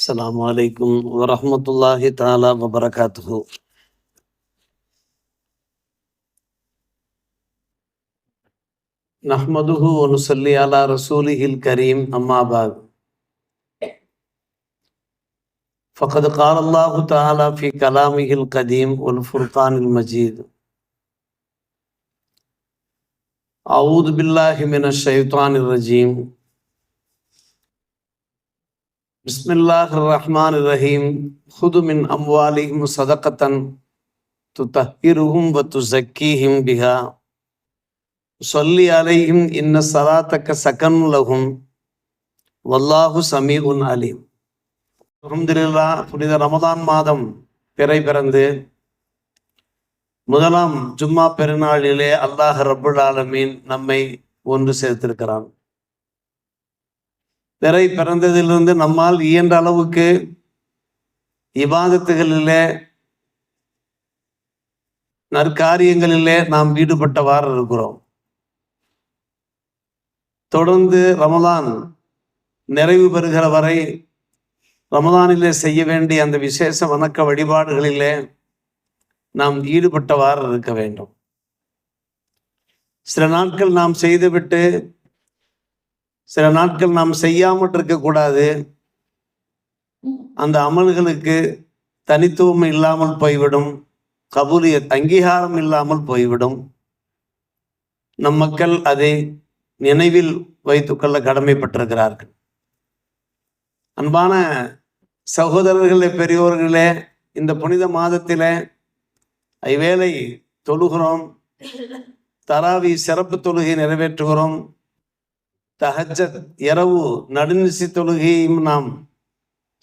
السلام عليكم ورحمة الله تعالى وبركاته نحمده ونصلي على رسوله الكريم أما بعد فقد قال الله تعالى في كلامه القديم والفرقان المجيد أعوذ بالله من الشيطان الرجيم بسم الله الرحمن الرحيم خذ من أموالهم صدقة تطهرهم وتزكيهم بها صلي عليهم إن صلاتك سكن لهم والله سميع عليم அல்ஹம்துலில்லா புனித ரமதான் மாதம் பிறை பிறந்து முதலாம் ஜும்மா பெருநாளிலே அல்லாஹ் ரப்புல் ஆலமீன் நம்மை ஒன்று சேர்த்திருக்கிறான் பிறை பிறந்ததிலிருந்து நம்மால் இயன்ற அளவுக்கு இபாதத்துகளிலே நற்காரியங்களிலே நாம் ஈடுபட்டவாறு இருக்கிறோம். தொடர்ந்து ரமதான் நிறைவு பெறுகிற வரை ரமதானிலே செய்ய வேண்டிய அந்த விசேஷ வணக்க வழிபாடுகளிலே நாம் ஈடுபட்டவாறு இருக்க வேண்டும். சில நாட்கள் நாம் செய்துவிட்டு சில நாட்கள் நாம் செய்யாமல் இருக்கக்கூடாது. அந்த அமல்களுக்கு தனித்துவம் இல்லாமல் போய்விடும். கபூலியத் அங்கீகாரம் இல்லாமல் போய்விடும். நம் மக்கள் அதை நினைவில் வைத்துக்கொள்ள கடமைப்பட்டிருக்கிறார்கள். அன்பான சகோதரர்களே பெரியோர்களே இந்த புனித மாதத்திலே ஐவேளை தொழுகிறோம். தராவி சிறப்பு தொழுகை நிறைவேற்றுகிறோம். தஹஜத் இரவு நடுநிசி தொழுகையும் நாம்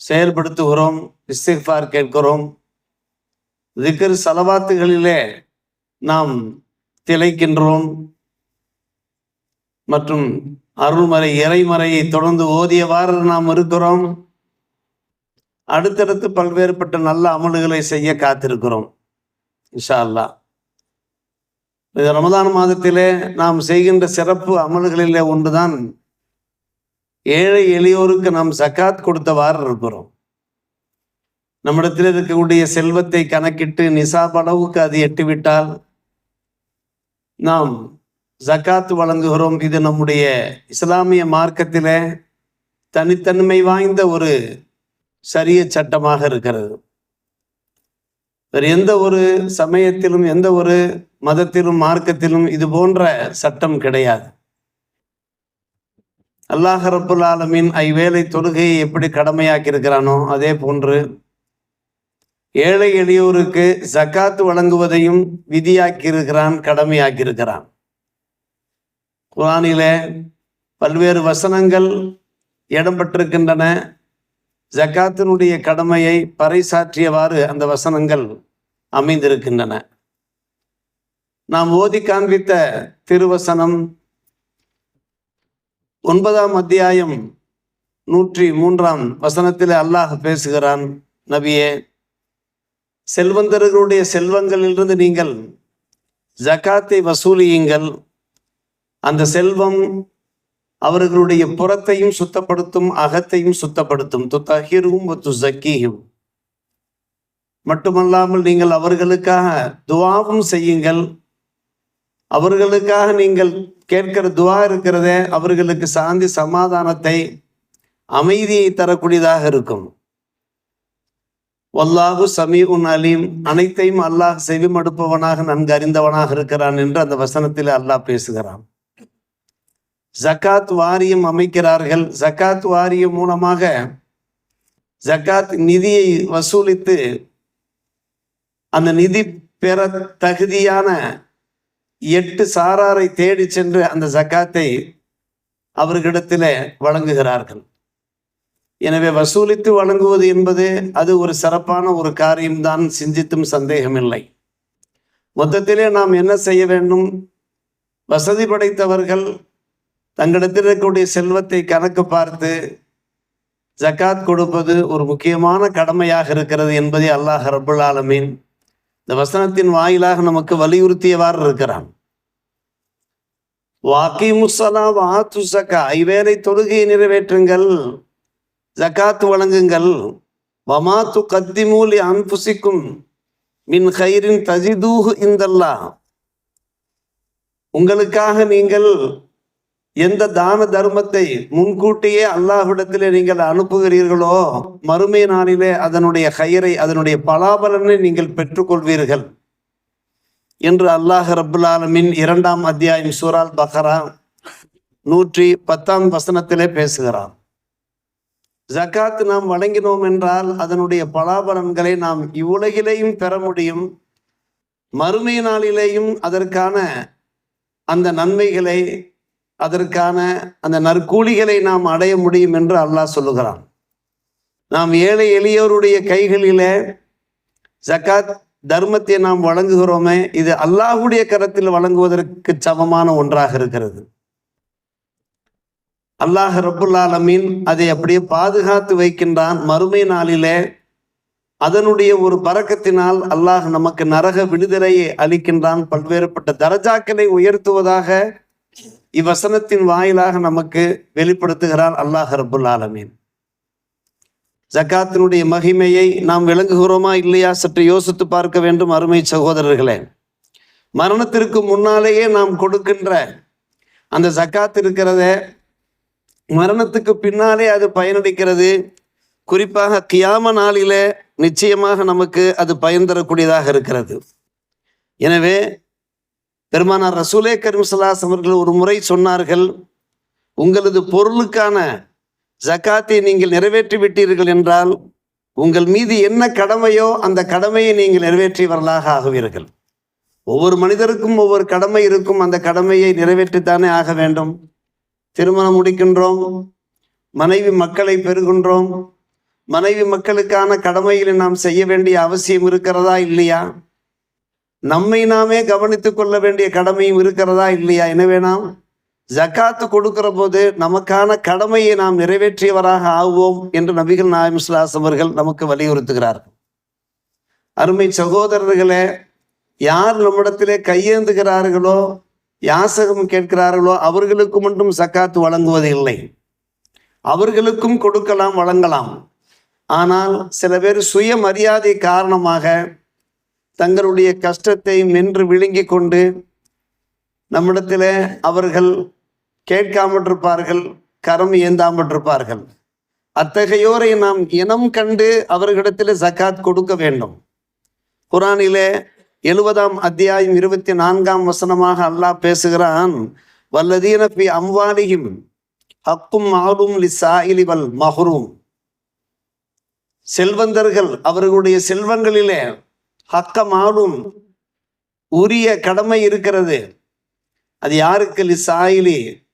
செயல்படுத்துகிறோம் இஸ்திஃபார் கேட்கிறோம். திக்ர் சலவாத்துகளிலே நாம் திளைக்கின்றோம். மற்றும் அருள்மறை இறைமறையை தொடர்ந்து ஓதியவாறு நாம் இருக்கிறோம். அடுத்தடுத்து பல்வேறுபட்ட நல்ல அமல்களை செய்ய காத்திருக்கிறோம். இன்ஷா அல்லாஹ். இது ரமதான் மாதத்திலே நாம் செய்கின்ற சிறப்பு அமல்களிலே ஒன்றுதான். ஏழை எளியோருக்கு நாம் சக்காத் கொடுத்தவாறு இருக்கிறோம் நம்மிடத்தில் இருக்கக்கூடிய செல்வத்தை கணக்கிட்டு நிசாப் அளவுக்கு அது எட்டிவிட்டால் நாம் ஜக்காத் வழங்குகிறோம். இது நம்முடைய இஸ்லாமிய மார்க்கத்திலே தனித்தன்மை வாய்ந்த ஒரு சரிய சட்டமாக இருக்கிறது. வேறு எந்த ஒரு சமயத்திலும் எந்த ஒரு மதத்திலும் மார்க்கத்திலும் இது போன்ற சட்டம் கிடையாது. அல்லாஹ் ரப்புல் ஆலமின் ஐவேளை தொழுகையை எப்படி கடமையாக்கி இருக்கிறானோ அதே போன்று ஏழை எளியோருக்கு ஜக்காத்து வழங்குவதையும் விதியாக்கி இருக்கிறான் கடமையாக்கி இருக்கிறான் குரானிலே பல்வேறு வசனங்கள் இடம்பெற்றிருக்கின்றன. ஜக்காத்தினுடைய கடமையை பறைசாற்றியவாறு அந்த வசனங்கள் அமைந்திருக்கின்றன. நாம் ஓதி காண்பித்த திருவசனம் ஒன்பதாம் அத்தியாயம் நூற்றி மூன்றாம் வசனத்தில் அல்லாஹ் பேசுகிறான் நபியே செல்வந்தர்களுடைய செல்வங்களிலிருந்து நீங்கள் ஜக்காத்தை வசூலியுங்கள். அந்த செல்வம் அவர்களுடைய புறத்தையும் சுத்தப்படுத்தும் அகத்தையும் சுத்தப்படுத்தும். துத்தகிரும் துசக்கியும் மட்டுமல்லாமல் நீங்கள் அவர்களுக்காக துவாவும் செய்யுங்கள். அவர்களுக்காக நீங்கள் கேட்கிற துவா இருக்கிறதே அவர்களுக்கு சாந்தி சமாதானத்தை அமைதியை தரக்கூடியதாக இருக்கும். வல்லாஹு சமீஉன் அலீம். அனைத்தையும் அல்லாஹ் செவிமடுப்பவனாக நன்கு அறிந்தவனாக இருக்கிறான் என்று அந்த வசனத்தில் அல்லாஹ் பேசுகிறான். ஜக்காத் வாரியம் அமைக்கிறார்கள். ஜக்காத் வாரியம் மூலமாக ஜக்காத் நிதியை வசூலித்து அந்த நிதி பெற தகுதியான எட்டு சாராரை தேடி சென்று அந்த ஜக்காத்தை அவர்களிடத்தில் வழங்குகிறார்கள். எனவே வசூலித்து வழங்குவது என்பது அது ஒரு சிறப்பான ஒரு காரியம்தான் சிந்தித்தும் சந்தேகமில்லை. மொத்தத்திலே நாம் என்ன செய்ய வேண்டும்? வசதி படைத்தவர்கள் தங்களிடத்தில் இருக்கக்கூடிய செல்வத்தை கணக்கு பார்த்து ஜக்காத் கொடுப்பது ஒரு முக்கியமான கடமையாக இருக்கிறது என்பதை அல்லாஹ் ரபுல் ஆலமீன் இந்த வசனத்தின் வாயிலாக நமக்கு வலியுறுத்தியவாறு இருக்கிறான். வாக்கி முசலா வாத்து சக்கா ஐவேளை தொழுகையை நிறைவேற்றுங்கள் ஜகாத் வழங்குங்கள். வமாத்து கத்திமூலி அன்புசிக்கும் மின் ஹைரின் தஜிதூஹு இந்தல்லா உங்களுக்காக நீங்கள் எந்த தான தர்மத்தை முன்கூட்டியே அல்லாஹ்விடத்திலே நீங்கள் அனுப்புகிறீர்களோ மறுமை நாளிலே அதனுடைய கயிறை அதனுடைய பலாபலனை நீங்கள் பெற்றுக்கொள்வீர்கள். என்று அல்லாஹ் ரபுல்லாலமின் இரண்டாம் அத்தியாயம் சூரால் பஹரா நூற்றி பத்தாம் வசனத்திலே பேசுகிறான் ஜகாத் நாம் வழங்கினோம் என்றால் அதனுடைய பலாபலன்களை நாம் இவ்வுலகிலேயும் பெற முடியும். மறுமை நாளிலேயும் அதற்கான அந்த நன்மைகளை அதற்கான அந்த நற்கூலிகளை நாம் அடைய முடியும் என்று அல்லாஹ் சொல்லுகிறான். நாம் ஏழை எளியோருடைய கைகளிலே ஜக்காத் தர்மத்தை நாம் வழங்குகிறோமே இது அல்லாஹுடைய கரத்தில் வழங்குவதற்கு சமமான ஒன்றாக இருக்கிறது. அல்லாஹ் ரபுல்லாலமீன் அதை அப்படியே பாதுகாத்து வைக்கின்றான். மறுமை நாளிலே அதனுடைய ஒரு பறக்கத்தினால் அல்லாஹ் நமக்கு நரக விடுதலையை அளிக்கின்றான். பல்வேறுபட்ட தரஜாக்களை உயர்த்துவதாக இவ்வசனத்தின் வாயிலாக நமக்கு வெளிப்படுத்துகிறான் அல்லாஹ் ரபுல் ஆலமீன். ஜக்காத்தினுடைய மகிமையை நாம் விளங்குகிறோமா இல்லையா சற்று யோசித்து பார்க்க வேண்டும் அருமை சகோதரர்களே. மரணத்திற்கு முன்னாலேயே நாம் கொடுக்கின்ற அந்த ஜக்காத் இருக்கிறத மரணத்துக்கு பின்னாலே அது பயனளிக்கிறது. குறிப்பாக கியாம நாளில நிச்சயமாக நமக்கு அது பயன் தரக்கூடியதாக இருக்கிறது. எனவே பெருமானார் ரசூலே கருமிசலாஸ் அவர்கள் ஒரு முறை சொன்னார்கள் உங்களது பொருளுக்கான ஜக்காத்தை நீங்கள் நிறைவேற்றி விட்டீர்கள் என்றால் உங்கள் மீது என்ன கடமையோ அந்த கடமையை நீங்கள் நிறைவேற்றியவர்களாக ஆகுவீர்கள். ஒவ்வொரு மனிதருக்கும் ஒவ்வொரு கடமை இருக்கும் அந்த கடமையை நிறைவேற்றித்தானே ஆக வேண்டும். திருமணம் முடிக்கின்றோம் மனைவி மக்களை பெறுகின்றோம் மனைவி மக்களுக்கான கடமைகளை நாம் செய்ய வேண்டிய அவசியம் இருக்கிறதா இல்லையா? நம்மை நாமே கவனித்துக் கொள்ள வேண்டிய கடமையும் இருக்கிறதா இல்லையா? எனவே நாம் ஜக்காத்து கொடுக்கிற போது நமக்கான கடமையை நாம் நிறைவேற்றியவராக ஆகுவோம் என்று நபிகள் நாயம் அவர்கள் நமக்கு வலியுறுத்துகிறார்கள் அருமை சகோதரர்களே யார் நம்மிடத்திலே கையேந்துகிறார்களோ யாசகம் கேட்கிறார்களோ அவர்களுக்கு மட்டும் சக்காத்து வழங்குவது இல்லை. அவர்களுக்கும் கொடுக்கலாம் வழங்கலாம். ஆனால் சில பேர் சுயமரியாதை காரணமாக தங்களுடைய கஷ்டத்தை நின்று விழுங்கி கொண்டு நம்மிடத்தில் அவர்கள் கேட்காமல் இருப்பார்கள் கரம் ஏந்தாமல் இருப்பார்கள் அத்தகையோரை நாம் இனம் கண்டு அவர்களிடத்தில் ஜக்காத் கொடுக்க வேண்டும். குரானிலே எழுபதாம் அத்தியாயம் இருபத்தி நான்காம் வசனமாக அல்லாஹ் பேசுகிறான் வல்லதீன பி அம்வாலியும் ஹக்கும் ஆலும் லி வல் மஹ்ரூம். செல்வந்தர்கள் அவர்களுடைய செல்வங்களிலே ஹக்கமாலும் உரிய கடமை இருக்கிறது. அது யாருக்கு? லிசாயிலி.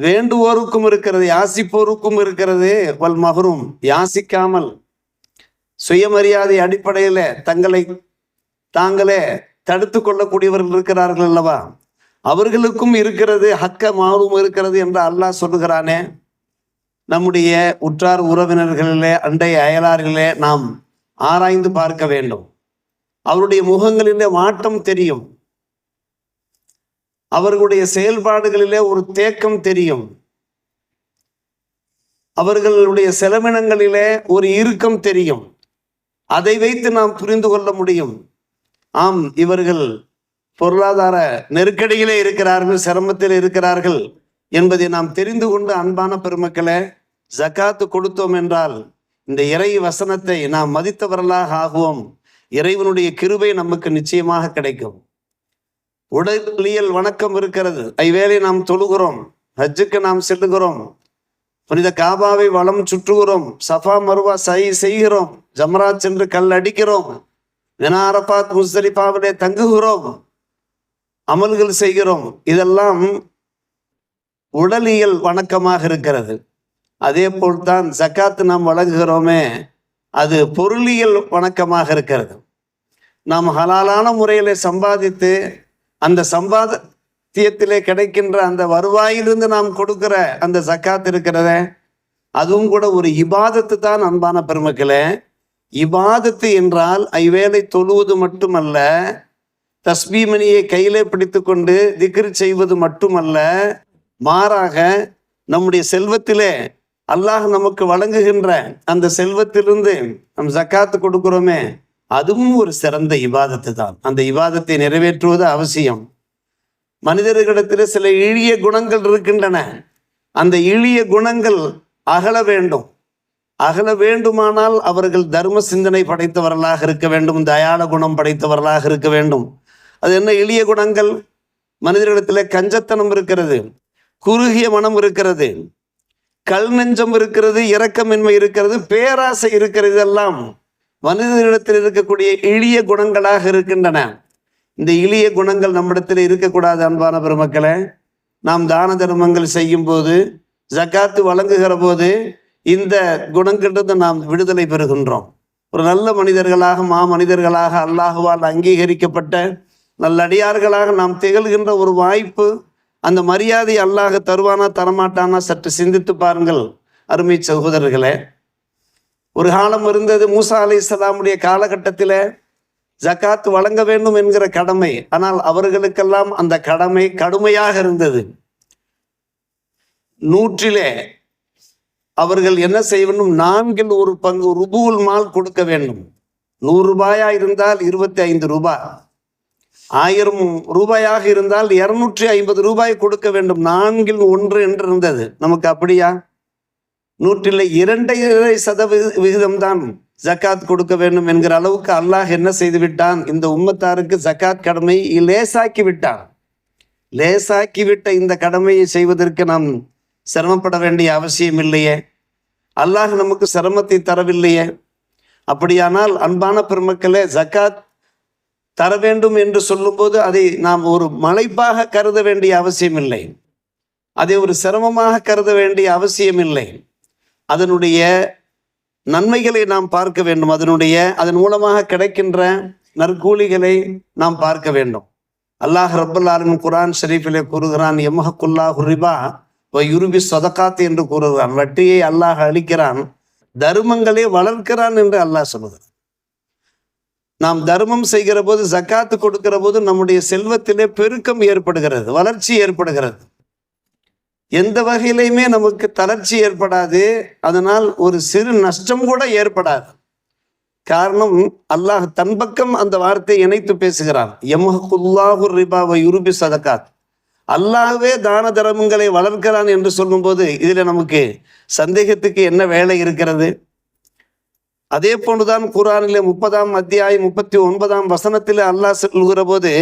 வேண்டுவோருக்கும் இருக்கிறது யாசிப்போருக்கும் இருக்கிறது. வல் மகரும் யாசிக்காமல். சுயமரியாதை அடிப்படையில் தங்களை தாங்களே தடுத்து கொள்ளக்கூடியவர்கள் இருக்கிறார்கள் அல்லவா? அவர்களுக்கும் இருக்கிறது ஹக்க மாறும் இருக்கிறது என்று அல்லாஹ் சொல்லுகிறானே. நம்முடைய உற்றார் உறவினர்களிலே அண்டை அயலாரிலே நாம் ஆராய்ந்து பார்க்க வேண்டும். அவருடைய முகங்களிலே மாற்றம் தெரியும். அவர்களுடைய செயல்பாடுகளிலே ஒரு தேக்கம் தெரியும். அவர்களுடைய செலவினங்களிலே ஒரு இறுக்கம் தெரியும். அதை வைத்து நாம் புரிந்து கொள்ள முடியும். ஆம் இவர்கள் பொருளாதார நெருக்கடியிலே இருக்கிறார்கள் சிரமத்தில் இருக்கிறார்கள் என்பதை நாம் தெரிந்து கொண்டு அன்பான பெருமக்களை ஜக்காத்து கொடுத்தோம் என்றால் இந்த இறை வசனத்தை நாம் மதித்தவர்களாக ஆகுவோம். இறைவனுடைய கிருபை நமக்கு நிச்சயமாக கிடைக்கும். உடலியல் வணக்கம் இருக்கிறது. ஐவேளை நாம் தொழுகிறோம். ஹஜ்ஜுக்கு நாம் செல்லுகிறோம். புனித காபாவை வளம் சுற்றுகிறோம். சஃபா மருவா சை செய்கிறோம். ஜமராத் சென்று கல் அடிக்கிறோம். வினாரபாத் முஸ்தலிபாவிலே தங்குகிறோம். அமல்கள் செய்கிறோம். இதெல்லாம் உடலியல் வணக்கமாக இருக்கிறது. அதே போல்தான் ஜக்காத்து நாம் வழங்குகிறோமே. அது பொருளியல் வணக்கமாக இருக்கிறது. நாம் ஹலாலான முறையில் சம்பாதித்து அந்த சம்பாத்தியத்திலே கிடைக்கின்ற அந்த வருவாயிலிருந்து நாம் கொடுக்கிற அந்த ஜக்காத் இருக்கிறத அதுவும் கூட ஒரு இபாதத்து தான் அன்பான பெருமக்களே. இபாதத்து என்றால் ஐவேளை தொழுவது மட்டுமல்ல தஸ்பீமணியை கையிலே பிடித்து கொண்டு திக்ரு செய்வது மட்டுமல்ல மாறாக நம்முடைய செல்வத்திலே அல்லாஹ் நமக்கு வழங்குகின்ற அந்த செல்வத்திலிருந்து நம் ஜக்காத்து கொடுக்கிறோமே அதுவும் ஒரு சிறந்த இபாதத்து தான். அந்த இபாதத்தை நிறைவேற்றுவது அவசியம். மனிதர்களிடத்தில் சில இழிய குணங்கள் இருக்கின்றன. அந்த இழிய குணங்கள் அகல வேண்டும். அகல வேண்டுமானால் அவர்கள் தர்ம சிந்தனை படைத்தவர்களாக இருக்க வேண்டும் தயாள குணம் படைத்தவர்களாக இருக்க வேண்டும். அது என்ன எளிய குணங்கள்? மனிதர்களிடத்தில் கஞ்சத்தனம் இருக்கிறது குறுகிய மனம் இருக்கிறது. கல் நெஞ்சம் இருக்கிறது இரக்கமின்மை இருக்கிறது பேராசை இருக்கிறது இதெல்லாம் மனிதனிடத்தில் இருக்கக்கூடிய எளிய குணங்களாக இருக்கின்றன. இந்த எளிய குணங்கள் நம்மிடத்தில் இருக்கக்கூடாது அன்பான பெருமக்களே. நாம் தான தர்மங்கள் செய்யும் போது ஜக்காத்து வழங்குகிற போது இந்த குணங்களிலிருந்து நாம் விடுதலை பெறுகின்றோம். ஒரு நல்ல மனிதர்களாக மா மனிதர்களாக அல்லாஹுவால் அங்கீகரிக்கப்பட்ட நல்லடியார்களாக நாம் திகழ்கின்ற ஒரு வாய்ப்பு அந்த மரியாதை அல்லாஹ் தருவானா தரமாட்டானா சற்று சிந்தித்து பாருங்கள் அருமை சகோதரர்களே. ஒரு காலம் இருந்தது மூசா அலி இஸ்லாமுடைய காலகட்டத்தில் ஜக்காத் வழங்க வேண்டும் என்கிற கடமை ஆனால் அவர்களுக்கெல்லாம் அந்த கடமை கடுமையாக இருந்தது. நூற்றிலே அவர்கள் என்ன செய்ய வேண்டும்? நான்கில் ஒரு பங்கு ருபுல் மால் கொடுக்க வேண்டும். நூறு ரூபாயா இருந்தால் இருபத்தி ஐந்து ரூபாய் ஆயிரம் ரூபாயாக இருந்தால் இருநூற்றி ஐம்பது ரூபாய் கொடுக்க வேண்டும். நான்கில் ஒன்று என்று இருந்தது நமக்கு அப்படியா? நூற்றில் இரண்டரை சதவீத விகிதம்தான் ஜக்காத் கொடுக்க வேண்டும் என்கிற அளவுக்கு அல்லாஹ் என்ன செய்து விட்டான் இந்த உம்மத்தாருக்கு ஜக்காத் கடமை லேசாக்கி விட்டான் லேசாக்கி விட்ட இந்த கடமையை செய்வதற்கு நாம் சிரமப்பட வேண்டிய அவசியம் இல்லையே. அல்லாஹ் நமக்கு சிரமத்தை தரவில்லையே. அப்படியானால் அன்பான பெருமக்களே ஜக்காத் தர வேண்டும் என்று சொல்லும்போது அதை நாம் ஒரு மலைப்பாக கருத வேண்டிய அவசியம் இல்லை அதை ஒரு சிரமமாக கருத வேண்டிய அவசியம் இல்லை அதனுடைய நன்மைகளை நாம் பார்க்க வேண்டும். அதனுடைய அதன் மூலமாக கிடைக்கின்ற நற்கூலிகளை நாம் பார்க்க வேண்டும். அல்லாஹ் ரப்பல்லாரின் குரான் ஷரீஃபிலே கூறுகிறான் எம்மஹக்குல்லா ஹுரிபா யுருபி சொதக்காத் என்று கூறுகிறான். வட்டியை அல்லாஹ் அளிக்கிறான் தர்மங்களை வளர்க்கிறான் என்று அல்லாஹ் சொல்லுகிறான். நாம் தர்மம் செய்கிற போது ஜக்காத்து கொடுக்கிற போது நம்முடைய செல்வத்திலே பெருக்கம் ஏற்படுகிறது வளர்ச்சி ஏற்படுகிறது. எந்த வகையிலையுமே நமக்கு தளர்ச்சி ஏற்படாது அதனால் ஒரு சிறு நஷ்டம் கூட ஏற்படாது. காரணம் அல்லாஹ் தன் பக்கம் அந்த வார்த்தையை இணைத்து பேசுகிறான். எமஹுல்லாஹு ரிபாவை யுருபி சதக்காத் அல்லாஹ்வே தான தர்மங்களை வளர்க்கிறான் என்று சொல்லும்போது இதில் நமக்கு சந்தேகத்துக்கு என்ன வேலை இருக்கிறது? அதே போன்றுதான் குரானிலே முப்பதாம் அத்தியாயம் முப்பத்தி ஒன்பதாம் வசனத்தில் அல்லாஹ் சொல்லுகிற போது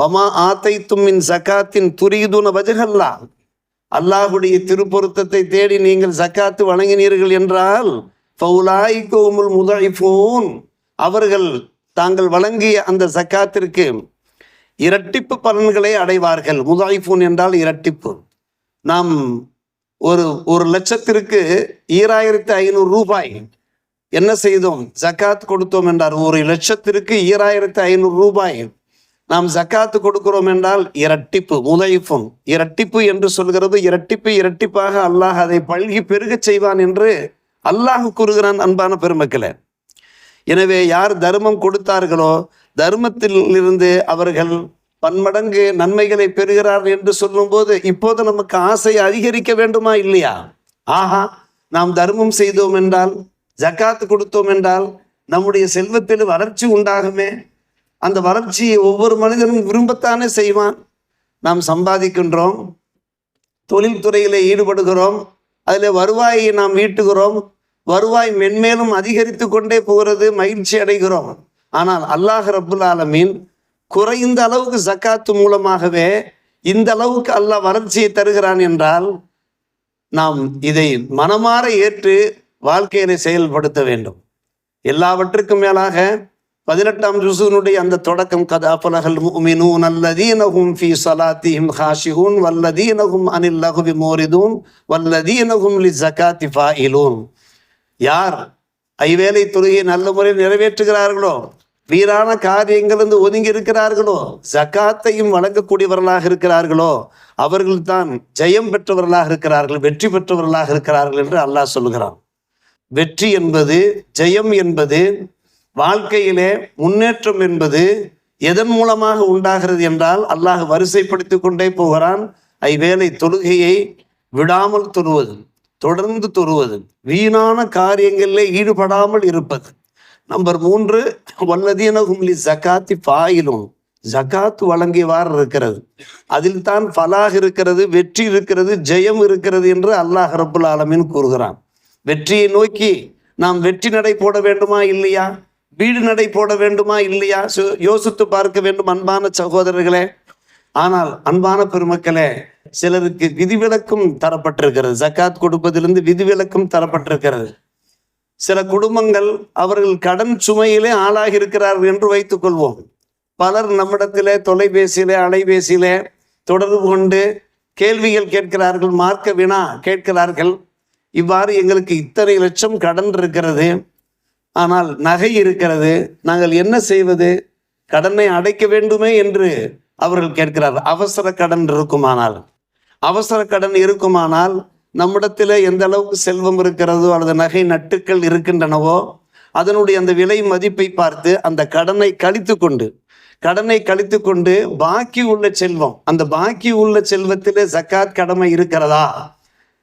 வமா ஆத்தை தும்மின் சக்காத்தின் துரிதுன வஜகல்லா அல்லாஹுடைய திருப்பொருத்தத்தை தேடி நீங்கள் சக்காத்து வழங்கினீர்கள் என்றால் ஃபவுலாய்கோமுல் முதழிஃபோன் அவர்கள் தாங்கள் வழங்கிய அந்த சக்காத்திற்கு இரட்டிப்பு பலன்களை அடைவார்கள். முதாய்ஃபூன் என்றால் இரட்டிப்பு. நாம் ஒரு ஒரு லட்சத்திற்கு ஈராயிரத்தி ஐநூறு ரூபாய் என்ன செய்தோம்? ஜக்காத் கொடுத்தோம் என்றார் ஒரு லட்சத்திற்கு ஈராயிரத்தி ஐநூறு ரூபாய். நாம் ஜக்காத்து கொடுக்கிறோம் என்றால் இரட்டிப்பு முதைஃபும். இரட்டிப்பு என்று சொல்கிறது இரட்டிப்பு இரட்டிப்பாக அல்லாஹ் அதை பழகி பெருகச் செய்வான் என்று அல்லாஹ் கூறுகிறான் அன்பான பெருமக்களே. எனவே யார் தர்மம் கொடுத்தார்களோ தர்மத்தில் இருந்து அவர்கள் பன்மடங்கு நன்மைகளை பெறுகிறார் என்று சொல்லும்போது இப்போது நமக்கு ஆசை அதிகரிக்க வேண்டுமா இல்லையா? ஆஹா நாம் தர்மம் செய்தோம் என்றால் ஜக்காத்து கொடுத்தோம் என்றால் நம்முடைய செல்வத்தில் வளர்ச்சி உண்டாகுமே. அந்த வளர்ச்சியை ஒவ்வொரு மனிதனும் விரும்பத்தானே செய்வான். நாம் சம்பாதிக்கின்றோம் தொழில்துறையில் ஈடுபடுகிறோம் அதில் வருவாயை நாம் ஈட்டுகிறோம் வருவாய் மென்மேலும் அதிகரித்து கொண்டே போகிறது மகிழ்ச்சி அடைகிறோம். ஆனால் அல்லாஹ் ரபுல் ஆலமீன் குறைந்த அளவுக்கு ஜக்காத்து மூலமாகவே இந்த அளவுக்கு அல்லாஹ் வளர்ச்சியை தருகிறான் என்றால் நாம் இதை மனமாற ஏற்று வாழ்க்கையினை செயல்படுத்த வேண்டும். எல்லாவற்றுக்கும் மேலாக பதினெட்டாம் ஜுசூனுடைய அந்த தொடக்கம் கதா பலகல் முமினூன் அல்லதீனகும் ஃபி சலாத்திஹிம் ஹாஷிஹூன் வல்லதீனகும் அனில் லகுவி மோரிதூன் வல்லதீனகும் லி ஜகாத்தி ஃபாயிலூன் யார் ஐவேளை துறையை நல்ல முறையில் நிறைவேற்றுகிறார்களோ வீரான காரியங்களிலிருந்து ஒதுங்கி இருக்கிறார்களோ ஜக்காத்தையும் வழங்கக்கூடியவர்களாக இருக்கிறார்களோ அவர்கள்தான் ஜெயம் பெற்றவர்களாக இருக்கிறார்கள் வெற்றி பெற்றவர்களாக இருக்கிறார்கள் என்று அல்லாஹ் சொல்லுகிறான். வெற்றி என்பது ஜெயம் என்பது வாழ்க்கையிலே முன்னேற்றம் என்பது எதன் மூலமாக உண்டாகிறது என்றால் அல்லாஹ் வரிசைப்படுத்தி கொண்டே போகிறான். ஐவேளை தொழுகையை விடாமல் தொழுவது தொடர்ந்து தொழுவது வீணான காரியங்களிலே ஈடுபடாமல் இருப்பது. நம்பர் மூன்று வல்லதீன ஹும்லி ஜக்காத்தி பாயிலும் ஜக்காத்து வழங்கியவாறு இருக்கிறது. அதில் தான் ஃபலாஹ் இருக்கிறது வெற்றி இருக்கிறது ஜெயம் இருக்கிறது என்று அல்லாஹ் ரபுல் ஆலமீன் கூறுகிறான். வெற்றியை நோக்கி நாம் வெற்றி நடை போட வேண்டுமா இல்லையா? வீடு நடை போட வேண்டுமா இல்லையா? சு- யோசித்து பார்க்க வேண்டும் அன்பான சகோதரர்களே. ஆனால் அன்பான பெருமக்களே சிலருக்கு விதிவிலக்கும் தரப்பட்டிருக்கிறது. ஜக்காத் கொடுப்பதிலிருந்து விதிவிலக்கும் தரப்பட்டிருக்கிறது. சில குடும்பங்கள் அவர்கள் கடன் சுமையிலே ஆளாகி இருக்கிறார்கள் என்று வைத்துக் கொள்வோம். பலர் நம்மிடத்திலே தொலைபேசியிலே அலைபேசியிலே தொடர்பு கொண்டு கேள்விகள் கேட்கிறார்கள் மார்க்க வினா கேட்கிறார்கள். இவ்வாறு எங்களுக்கு இத்தனை லட்சம் கடன் இருக்கிறது. ஆனால் நகை இருக்கிறது. நாங்கள் என்ன செய்வது? கடனை அடைக்க வேண்டுமே என்று அவர்கள் கேட்கிறார்கள் அவசர கடன் இருக்குமானால்? அவசர கடன் இருக்குமானால் நம்மிடத்தில் எந்த அளவுக்கு செல்வம் இருக்கிறதோ அல்லது நகை நட்டுக்கள் இருக்கின்றனவோ அதனுடைய அந்த விலை மதிப்பை பார்த்து அந்த கடனை கழித்து கொண்டு கடனை கழித்து கொண்டு பாக்கி உள்ள செல்வம் அந்த பாக்கி உள்ள செல்வத்தில் ஜக்காத் கடமை இருக்கிறதா?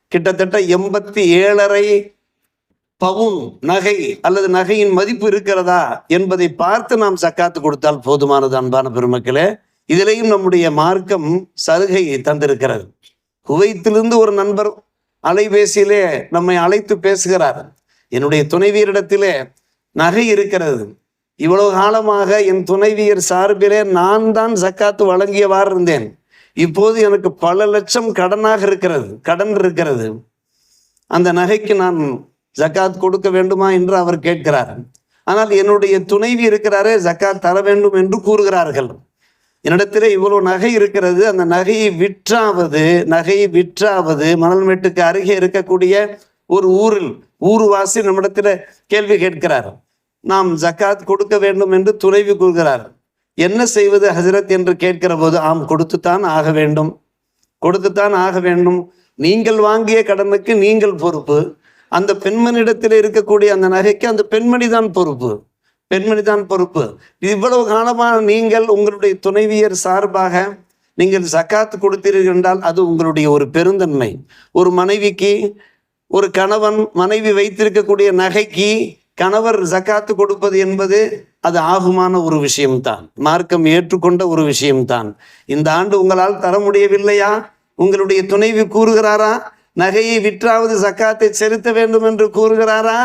கிட்டத்தட்ட எண்பத்தி ஏழரை பவுன் நகை அல்லது நகையின் மதிப்பு இருக்கிறதா என்பதை பார்த்து நாம் சக்காத்து கொடுத்தால் போதுமானது அன்பான பெருமக்களே. இதிலையும் நம்முடைய மார்க்கம் சலுகை தந்திருக்கிறது. குவைத்திலிருந்து ஒரு நண்பர் அலைபேசியிலே நம்மை அழைத்து பேசுகிறார். என்னுடைய துணைவியரிடத்திலே நகை இருக்கிறது. இவ்வளவு காலமாக என் துணைவியர் சார்பிலே நான் தான் சக்காத்து வழங்கியவாறு இருந்தேன். இப்போது எனக்கு பல லட்சம் கடனாக இருக்கிறது கடன் இருக்கிறது. அந்த நகைக்கு நான் ஜக்காத் கொடுக்க வேண்டுமா என்று அவர் கேட்கிறார். ஆனால் என்னுடைய துணைவி இருக்கிறாரே ஜக்காத் தர வேண்டும் என்று கூறுகிறார்கள். என்னிடத்திலே இவ்வளவு நகை இருக்கிறது அந்த நகையை விற்றாவது நகையை விற்றாவது மணல்மேட்டுக்கு அருகே இருக்கக்கூடிய ஒரு ஊரில் ஊர்வாசி நம்மிடத்தில் கேள்வி கேட்கிறார். நாம் ஜக்காத் கொடுக்க வேண்டும் என்று துணைவி கூறுகிறார். என்ன செய்வது ஹசரத் என்று கேட்கிற போது ஆம் கொடுத்துத்தான் ஆக வேண்டும். கொடுத்துத்தான் ஆக வேண்டும். நீங்கள் வாங்கிய கடனுக்கு நீங்கள் பொறுப்பு. அந்த பெண்மணியிடத்தில் இருக்கக்கூடிய அந்த நகைக்கு அந்த பெண்மணி தான் பொறுப்பு. பெண்மணி தான் பொறுப்பு. இவ்வளவு காலமாக நீங்கள் உங்களுடைய துணைவியர் சார்பாக நீங்கள் சக்காத்து கொடுத்தீர்கள் என்றால் அது உங்களுடைய ஒரு பெருந்தன்மை. ஒரு மனைவிக்கு ஒரு கணவன் மனைவி வைத்திருக்கக்கூடிய நகைக்கு கணவர் ஜக்காத்து கொடுப்பது என்பது அது ஆகுமான ஒரு விஷயம்தான். மார்க்கம் ஏற்றுக்கொண்ட ஒரு விஷயம்தான். இந்த ஆண்டு உங்களால் தர முடியவில்லையா? உங்களுடைய துணைவி கூறுகிறாரா? நகையை விற்றாவது சக்காத்தை செலுத்த வேண்டும் என்று கூறுகிறாரா?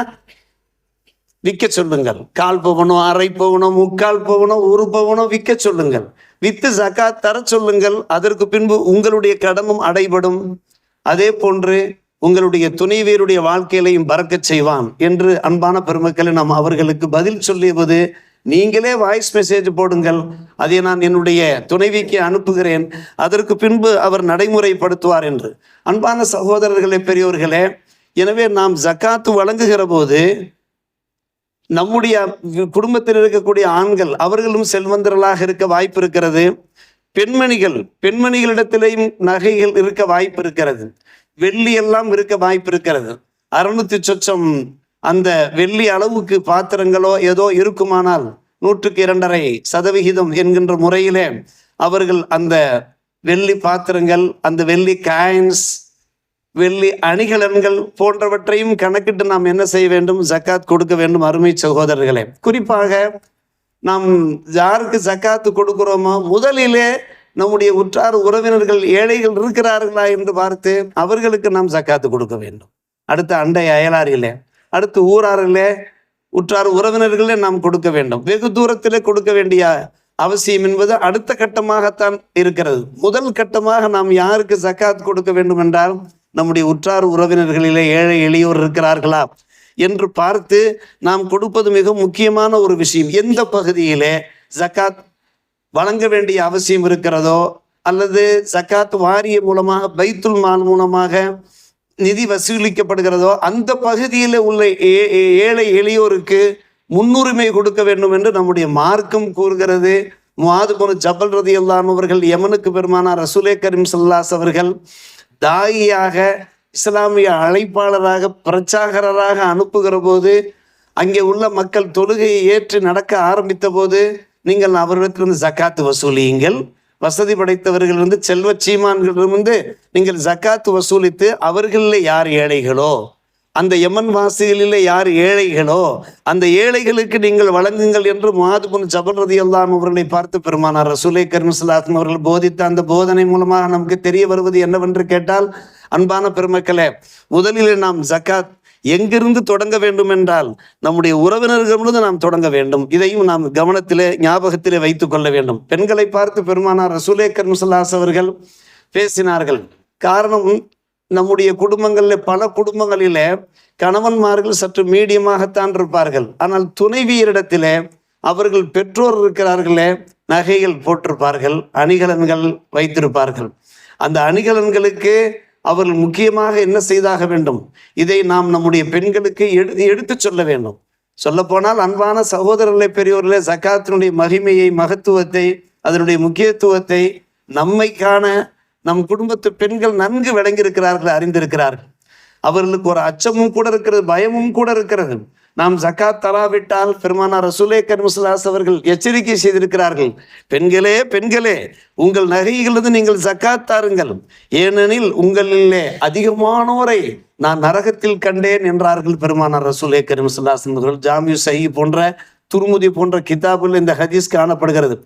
விற்க சொல்லுங்கள். கால் பவனோ அரை பவனம் முக்கால் பவனம் ஒரு பவனோ விற்க சொல்லுங்கள். வித்து சக்காத் தர சொல்லுங்கள். அதற்கு பின்பு உங்களுடைய கடமும் அடைபடும். அதே போன்று உங்களுடைய துணைவியருடைய வாழ்க்கையிலையும் பறக்க செய்வான் என்று அன்பான பெருமக்களை நாம் அவர்களுக்கு பதில் சொல்லியபோது நீங்களே வாய்ஸ் மெசேஜ் போடுங்கள். அதை நான் என்னுடைய துணைவிக்கு அனுப்புகிறேன். அதற்கு பின்பு அவர் நடைமுறைப்படுத்துவார் என்று. அன்பான சகோதரர்களே பெரியோர்களே எனவே நாம் ஜக்காத்து வழங்குகிற போது நம்முடைய குடும்பத்தில் இருக்கக்கூடிய ஆண்கள் அவர்களும் செல்வந்தர்களாக இருக்க வாய்ப்பு இருக்கிறது. பெண்மணிகள் பெண்மணிகளிடத்திலேயும் நகைகள் இருக்க வாய்ப்பு இருக்கிறது. வெள்ளி எல்லாம் இருக்க வாய்ப்பு இருக்கிறது அறுநூத்தி சொச்சம் அந்த வெள்ளி அளவுக்கு பாத்திரங்களோ ஏதோ இருக்குமானால் நூற்றுக்கு இரண்டரை சதவிகிதம் என்கின்ற முறையிலே அவர்கள் அந்த வெள்ளி பாத்திரங்கள் அந்த வெள்ளி காயின்ஸ் வெள்ளி அணிகலன்கள் போன்றவற்றையும் கணக்கிட்டு நாம் என்ன செய்ய வேண்டும்? ஜக்காத் கொடுக்க வேண்டும் அருமை சகோதரர்களே. குறிப்பாக நாம் யாருக்கு ஜக்காத்து கொடுக்கிறோமோ முதலிலே நம்முடைய உற்றார் உறவினர்கள் ஏழைகள் இருக்கிறார்களா என்று பார்த்து அவர்களுக்கு நாம் சக்காத்து கொடுக்க வேண்டும். அடுத்து அண்டை அயலாரிலே அடுத்து ஊராரிலே உற்றார் உறவினர்களே நாம் கொடுக்க வேண்டும். வெகு தூரத்திலே கொடுக்க வேண்டிய அவசியம் என்பது அடுத்த கட்டமாகத்தான் இருக்கிறது. முதல் கட்டமாக நாம் யாருக்கு சக்காத் கொடுக்க வேண்டும் என்றால் நம்முடைய உற்றார் உறவினர்களிலே ஏழை எளியோர் இருக்கிறார்களா என்று பார்த்து நாம் கொடுப்பது மிக முக்கியமான ஒரு விஷயம். எந்த பகுதியிலே ஜக்காத் வழங்க வேண்டிய அவசியம் இருக்கிறதோ அல்லது சக்காத் வாரிய மூலமாக பைத்துல் மால் மூலமாக நிதி வசூலிக்கப்படுகிறதோ அந்த பகுதியில் உள்ள ஏ- ஏழை எளியோருக்கு முன்னுரிமை கொடுக்க வேண்டும் என்று நம்முடைய மார்க்கம் கூறுகிறது. முவாது போன ஜபல் ரதி அவர்கள் யமனுக்கு பெருமானார் ரசூலே கரீம் சல்லாஸ் அவர்கள் தாயியாக இஸ்லாமிய அழைப்பாளராக பிரச்சாகரராக அனுப்புகிற போது அங்கே உள்ள மக்கள் தொழுகையை ஏற்று நடக்க ஆரம்பித்த போது நீங்கள் அவரிடத்திலிருந்து ஜக்காத்து வசூலியுங்கள். வசதி படைத்தவர்களிருந்து செல்வ சீமான்களிலிருந்து நீங்கள் ஜக்காத்து வசூலித்து அவர்களில் யார் ஏழைகளோ அந்த எமன் வாசிகளில் யார் ஏழைகளோ அந்த ஏழைகளுக்கு நீங்கள் வழங்குங்கள் என்று மாதுபுன் ஜபல் ரதி அல்லாம் அவர்களை பார்த்து பெருமானார் ரசூலை கருமசலாத்ம அவர்கள் போதித்த அந்த போதனை மூலமாக நமக்கு தெரிய வருவது என்னவென்று கேட்டால் அன்பான பெருமக்களே முதலில் நாம் ஜக்காத் எங்கிருந்து தொடங்க வேண்டும் என்றால் நம்முடைய உறவினர்களிலிருந்து நாம் தொடங்க வேண்டும். இதையும் நாம் கவனத்திலே ஞாபகத்திலே வைத்துக் கொள்ள வேண்டும். பெண்களை பார்த்து பெருமானார் ரசூலே கர்மசல்லாஸ் அவர்கள் பேசினார்கள். காரணம் நம்முடைய குடும்பங்களில் பல குடும்பங்களிலே கணவன்மார்கள் சற்று மீடியமாகத்தான் இருப்பார்கள். ஆனால் துணைவியரிடத்திலே அவர்கள் பெற்றோர் இருக்கிறார்களே நகைகள் போட்டிருப்பார்கள் அணிகலன்கள் வைத்திருப்பார்கள். அந்த அணிகலன்களுக்கு அவர்கள் முக்கியமாக என்ன செய்தாக வேண்டும்? இதை நாம் நம்முடைய பெண்களுக்கு எடு எடுத்துச் சொல்ல வேண்டும். சொல்லப்போனால் அன்பான சகோதரர்களை பெரியவர்களே ஜக்காத்தினுடைய மகிமையை மகத்துவத்தை அதனுடைய முக்கியத்துவத்தை நம்மைக்கான நம் குடும்பத்து பெண்கள் நன்கு விளங்கியிருக்கிறார்கள் அறிந்திருக்கிறார்கள். அவர்களுக்கு ஒரு அச்சமும் கூட இருக்கிறது பயமும் கூட இருக்கிறது. நாம் ஜக்காத் தராவிட்டால் பெருமானார் ரசூலே கர்மசுலாஸ் அவர்கள் எச்சரிக்கை செய்திருக்கிறார்கள். பெண்களே பெண்களே உங்கள் நகைகளது நீங்கள் ஜக்காத் தாருங்கள். ஏனெனில் உங்களிலே அதிகமானோரை நான் நரகத்தில் கண்டேன் என்றார்கள் பெருமானார் ரசூலே கரிமசுல்லாஸ் அவர்கள். ஜாமியு சை போன்ற துருமுதி போன்ற கிதாபில் இந்த ஹதீஸ் காணப்படுகிறது.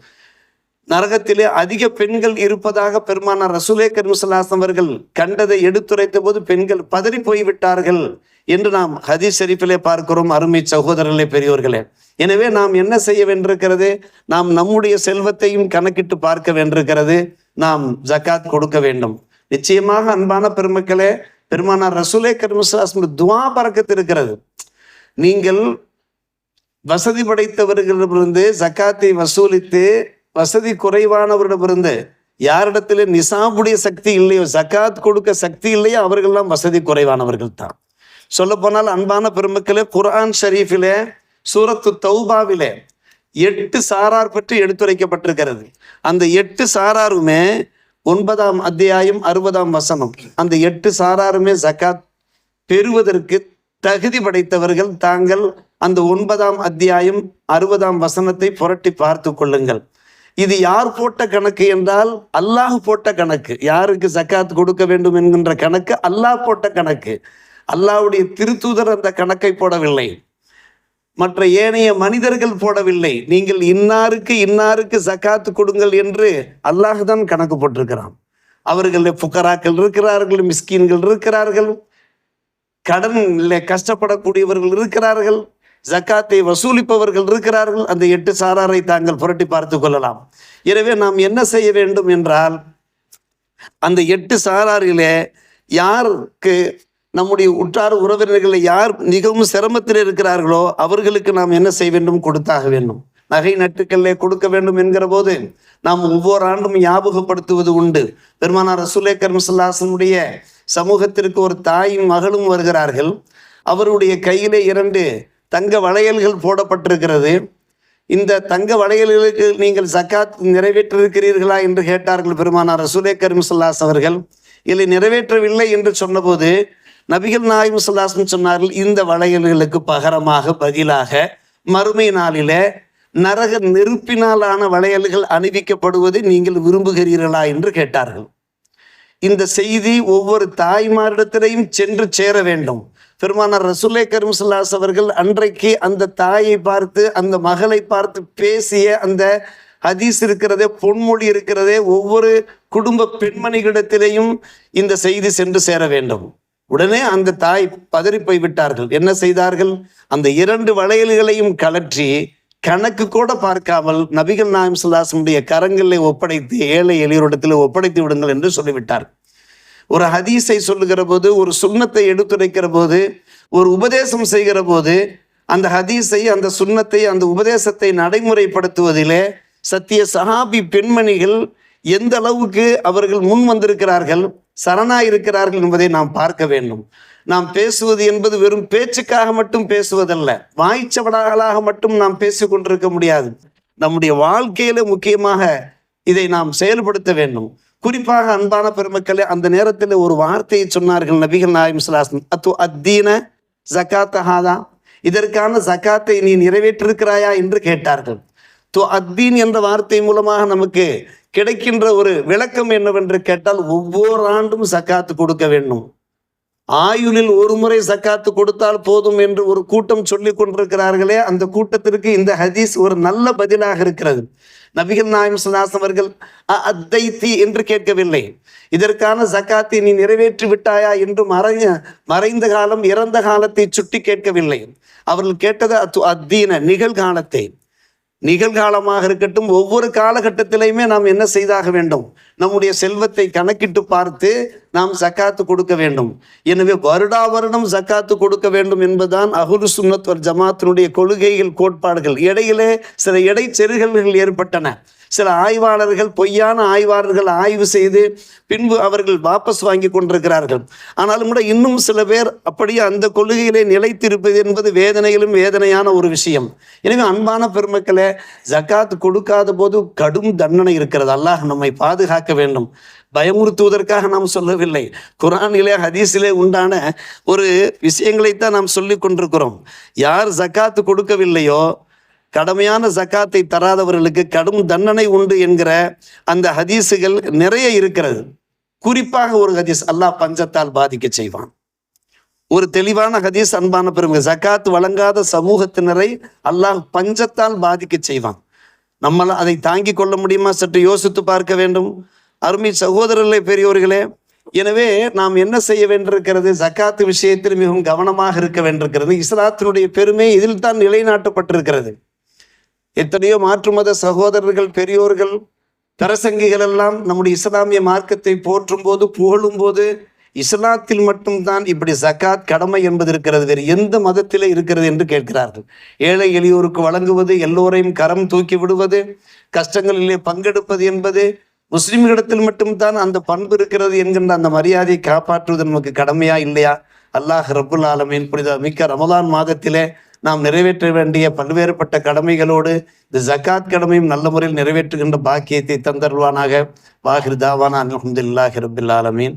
நரகத்திலே அதிக பெண்கள் இருப்பதாக பெருமானார் ரசூலே கர்மசுல்லாஸ் அவர்கள் கண்டதை எடுத்துரைத்த போது பெண்கள் பதறி போய்விட்டார்கள். என்று நாம் ஹதீஸ் ஷெரீஃபிலே பார்க்கிறோம் அருமை சகோதரர்களே பெரியோர்களே. எனவே நாம் என்ன செய்ய வேண்டியிருக்கிறது? நாம் நம்முடைய செல்வத்தையும் கணக்கிட்டு பார்க்க வேண்டியிருக்கிறது. நாம் ஜக்காத் கொடுக்க வேண்டும். நிச்சயமாக அன்பான பெருமக்களே பெருமானார் ரசூலே கர்மசாஸ்மி துவா பறக்கத்து இருக்கிறது. நீங்கள் வசதி படைத்தவர்களிடமிருந்து ஜக்காத்தை வசூலித்து வசதி குறைவானவரிடமிருந்து யாரிடத்துல நிசாபுடைய சக்தி இல்லையோ ஜக்காத் கொடுக்க சக்தி இல்லையோ அவர்கள்லாம் வசதி குறைவானவர்கள் தான் சொல்ல போனால் அன்பான பெருமக்களே குர்ஆன் ஷரீஃபிலே சூரத்து தௌபாவிலே எட்டு சாரார் பற்றி எடுத்துரைக்கப்பட்டிருக்கிறது. அந்த எட்டு சாராருமே ஒன்பதாம் அத்தியாயம் அறுபதாம் வசனம். அந்த எட்டு சாராருமே ஜக்காத் பெறுவதற்கு தகுதி படைத்தவர்கள் தாங்கள் அந்த ஒன்பதாம் அத்தியாயம் அறுபதாம் வசனத்தை புரட்டி பார்த்து கொள்ளுங்கள். இது யார் போட்ட கணக்கு என்றால் அல்லாஹ் போட்ட கணக்கு. யாருக்கு ஜக்காத் கொடுக்க வேண்டும் என்கின்ற கணக்கு அல்லாஹ் போட்ட கணக்கு. அல்லாவுடைய திருத்தூதர் அந்த கணக்கை போடவில்லை. மற்ற ஏனைய மனிதர்கள் போடவில்லை. நீங்கள் இன்னாருக்கு இன்னாருக்கு ஜக்காத்து கொடுங்கள் என்று அல்லாஹ் தான் கணக்கு போட்டிருக்கிறான். அவர்கள் புக்கராக்கள் இருக்கிறார்கள் மிஸ்கீன்கள் இருக்கிறார்கள். கடனில் கஷ்டப்படக்கூடியவர்கள் இருக்கிறார்கள். ஜக்காத்தை வசூலிப்பவர்கள் இருக்கிறார்கள். அந்த எட்டு சாராரை தாங்கள் புரட்டி பார்த்து கொள்ளலாம். எனவே நாம் என்ன செய்ய வேண்டும் என்றால் அந்த எட்டு சாராரிலே யாருக்கு நம்முடைய உற்றார் உறவினர்களை யார் மிகவும் சிரமத்தில் இருக்கிறார்களோ அவர்களுக்கு நாம் என்ன செய்ய வேண்டும்? கொடுத்தாக வேண்டும். நகை நட்டுக்களே கொடுக்க வேண்டும் என்கிற போது நாம் ஒவ்வொரு ஆண்டும் ஞாபகப்படுத்துவது உண்டு. பெருமானார் ரசூலே கர்மசல்லாசனுடைய சமூகத்திற்கு ஒரு தாயும் மகளும் வருகிறார்கள். அவருடைய கையிலே இரண்டு தங்க வளையல்கள் போடப்பட்டிருக்கிறது. இந்த தங்க வளையல்களுக்கு நீங்கள் சக்காத் நிறைவேற்றிருக்கிறீர்களா என்று கேட்டார்கள் பெருமானார் ரசூலே கரிமுசல்லாஸ் அவர்கள். இல்லை நிறைவேற்றவில்லை என்று சொன்னபோது நபிகள் நாயும் சுல்லாசன் சொன்னார்கள் இந்த வளையல்களுக்கு பகரமாக பதிலாக மறுமை நாளில நரக நெருப்பினாலான வளையல்கள் அணிவிக்கப்படுவதை நீங்கள் விரும்புகிறீர்களா என்று கேட்டார்கள். இந்த செய்தி ஒவ்வொரு தாய்மாரிடத்திலையும் சென்று சேர வேண்டும். பெருமானார் ரசூலே கரிமுசல்லாஸ் அவர்கள் அன்றைக்கு அந்த தாயை பார்த்து அந்த மகளை பார்த்து பேசிய அந்த ஹதீஸ் இருக்கிறதே பொன்மொழி இருக்கிறதே ஒவ்வொரு குடும்ப பெண்மணிகளிடத்திலையும் இந்த செய்தி சென்று சேர வேண்டும். உடனே அந்த தாய் பதறி போய் விட்டார்கள். என்ன செய்தார்கள்? அந்த இரண்டு வளையல்களையும் கலற்றி கணக்கு கூட பார்க்காமல் நபிகள் நாயம் சுல்லாசனுடைய கரங்களை ஒப்படைத்து ஏழை எளியோரிடத்தில் ஒப்படைத்து விடுங்கள் என்று சொல்லிவிட்டார். ஒரு ஹதீஸை சொல்லுகிற போது ஒரு சுண்ணத்தை எடுத்துரைக்கிற போது ஒரு உபதேசம் செய்கிற போது அந்த ஹதீஸை அந்த சுண்ணத்தை அந்த உபதேசத்தை நடைமுறைப்படுத்துவதிலே சத்திய சஹாபி பெண்மணிகள் எந்த அளவுக்கு அவர்கள் முன் வந்திருக்கிறார்கள்? சரணாயிருக்கிறார்கள் என்பதை நாம் பார்க்க வேண்டும். நாம் பேசுவது என்பது வெறும் பேச்சுக்காக மட்டும் பேசுவதல்ல வாய்ச்சவடாகளாக மட்டும் நாம் பேசிக் கொண்டிருக்க முடியாது. நம்முடைய வாழ்க்கையில முக்கியமாக இதை நாம் செயல்படுத்த வேண்டும். குறிப்பாக அன்பான பெருமக்களே அந்த நேரத்தில் ஒரு வார்த்தையை சொன்னார்கள் நபிகள் நாயம் சுலாசன் அத்து அத்தீன ஜக்காத்தஹாதா இதற்கான ஜக்காத்தை நீ நிறைவேற்றிருக்கிறாயா என்று கேட்டார்கள். து அத்தீன் என்ற வார்த்தை மூலமாக நமக்கு கிடைக்கின்ற ஒரு விளக்கம் என்னவென்று கேட்டால் ஒவ்வொரு ஆண்டும் சக்காத்து கொடுக்க வேண்டும். ஆயுளில் ஒரு முறை சக்காத்து கொடுத்தால் போதும் என்று ஒரு கூட்டம் சொல்லி கொண்டிருக்கிறார்களே அந்த கூட்டத்திற்கு இந்த ஹதீஸ் ஒரு நல்ல பதிலாக இருக்கிறது. நபிகள் நாயம் சுல்லாஸ் அவர்கள் "அ- அத்தைத்தி என்று கேட்கவில்லை. இதற்கான சக்காத்தை நீ நிறைவேற்றி விட்டாயா என்று மறைய மறைந்த காலம் இறந்த காலத்தை சுட்டி கேட்கவில்லை. அவர்கள் கேட்டது அத்து அத்தீன நிகழ்காலத்தை. நிகழ்காலமாக இருக்கட்டும் ஒவ்வொரு காலகட்டத்திலையுமே நாம் என்ன செய்தாக வேண்டும்? நம்முடைய செல்வத்தை கணக்கிட்டு பார்த்து நாம் சக்காத்து கொடுக்க வேண்டும். எனவே வருடா வருடம் சக்காத்து கொடுக்க வேண்டும் என்பதுதான் அகுரு சுன்னத்வர் ஜமாத்தினுடைய கொள்கைகள் கோட்பாடுகள். இடையிலே சில இடைச்செருகல்கள் ஏற்பட்டன. சில ஆய்வாளர்கள் பொய்யான ஆய்வாளர்கள் ஆய்வு செய்து பின்பு அவர்கள் வாபஸ் வாங்கி கொண்டிருக்கிறார்கள். ஆனாலும் கூட இன்னும் சில பேர் அப்படியே அந்த கொள்கையிலே நிலைத்திருப்பது என்பது வேதனையிலும் வேதனையான ஒரு விஷயம். எனவே அன்பான பெருமக்களே ஜக்காத் கொடுக்காத போது கடும் தண்டனை இருக்கிறது. அல்லாஹ் நம்மை பாதுகாக்க வேண்டும். பயமுறுத்துவதற்காக நாம் சொல்லவில்லை. குரானிலே ஹதீஸிலே உண்டான ஒரு விஷயங்களைத்தான் நாம் சொல்லி கொண்டிருக்கிறோம். யார் ஜக்காத்து கொடுக்கவில்லையோ கடமையான ஜக்காத்தை தராதவர்களுக்கு கடும் தண்டனை உண்டு என்கிற அந்த ஹதீஸுகள் நிறைய இருக்கிறது. குறிப்பாக ஒரு ஹதீஸ் அல்லாஹ் பஞ்சத்தால் பாதிக்க செய்வான். ஒரு தெளிவான ஹதீஸ் அன்பான பெருமை ஜக்காத் வழங்காத சமூகத்தினரை அல்லாஹ் பஞ்சத்தால் பாதிக்க செய்வான். நம்மளால் அதை தாங்கிக் கொள்ள முடியுமா? சற்று யோசித்து பார்க்க வேண்டும். அருமை சகோதரர்களே பெரியோர்களே எனவே நாம் என்ன செய்ய வேண்டியிருக்கிறது? ஜக்காத்து விஷயத்தில் மிகவும் கவனமாக இருக்க வேண்டியிருக்கிறது. இஸ்லாத்தினுடைய பெருமை இதில் தான் நிலைநாட்டப்பட்டிருக்கிறது. எத்தனையோ மாற்று மத சகோதரர்கள் பெரியோர்கள் பிரசங்கிகள் எல்லாம் நம்முடைய இஸ்லாமிய மார்க்கத்தை போற்றும் போது புகழும் போது இஸ்லாத்தில் மட்டும்தான் இப்படி ஜக்காத் கடமை என்பது இருக்கிறது வேறு எந்த மதத்திலே இருக்கிறது என்று கேட்கிறார்கள். ஏழை எளியோருக்கு வழங்குவது எல்லோரையும் கரம் தூக்கி விடுவது கஷ்டங்களிலே பங்கெடுப்பது என்பது முஸ்லிம்களிடத்தில் மட்டும்தான் அந்த பண்பு இருக்கிறது என்கின்ற அந்த மரியாதையை காப்பாற்றுவது நமக்கு கடமையா இல்லையா? அல்லாஹ் ரபுல் ஆலமீன் புனித மிக்க ரமலான் மாதத்திலே நாம் நிறைவேற்ற வேண்டிய பல்வேறுபட்ட கடமைகளோடு இந்த ஜக்காத் கடமையும் நல்ல முறையில் நிறைவேற்றுகின்ற பாக்கியத்தை தந்தருவானாக வாகிர் தாவானா அல்ஹம்துலில்லாஹி ரபில் ஆலமீன்.